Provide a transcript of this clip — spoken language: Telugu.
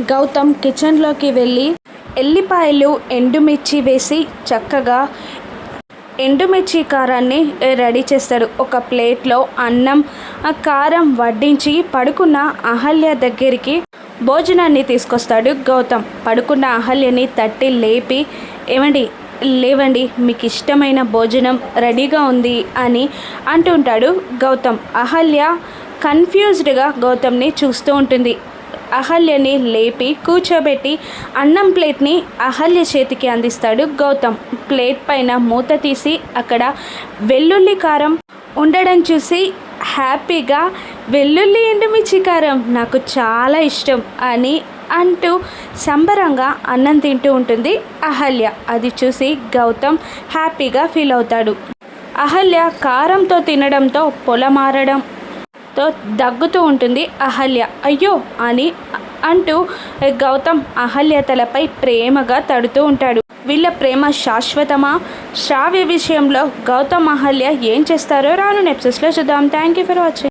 గౌతమ్ కిచెన్లోకి వెళ్ళి ఎల్లిపాయలు ఎండుమిర్చి వేసి చక్కగా ఎండుమిర్చి కారాన్ని రెడీ చేస్తాడు. ఒక ప్లేట్లో అన్నం ఆ కారం వడ్డించి పడుకున్న అహల్య దగ్గరికి భోజనాన్ని తీసుకొస్తాడు గౌతమ్. పడుకున్న అహల్యని తట్టి లేపి ఏమండి లేవండి మీకు ఇష్టమైన భోజనం రెడీగా ఉంది అని అంటుంటాడు గౌతమ్. అహల్య కన్ఫ్యూజ్డ్గా గౌతమ్ని చూస్తూ ఉంటుంది. అహల్యని లేపి కూర్చోబెట్టి అన్నం ప్లేట్ని అహల్య చేతికి అందిస్తాడు గౌతమ్. ప్లేట్ పైన మూత తీసి అక్కడ వెల్లుల్లి కారం ఉండడం చూసి హ్యాపీగా వెల్లుల్లి ఎండుమిర్చి కారం నాకు చాలా ఇష్టం అని అంటూ సంబరంగా అన్నం తింటూ ఉంటుంది అహల్య. అది చూసి గౌతమ్ హ్యాపీగా ఫీల్ అవుతాడు. అహల్య కారంతో తినడంతో పొలమారడం తో దగ్గుతూ ఉంటుంది అహల్య. అయ్యో! అని అంటూ గౌతమ్ అహల్య తలపై ప్రేమగా తడుతూ ఉంటాడు. వీళ్ళ ప్రేమ శాశ్వతమా? శ్రావ్య విషయంలో గౌతమ్ అహల్య ఏం చేస్తారో రాను నెప్సెస్లో చూద్దాం. Thank you for watching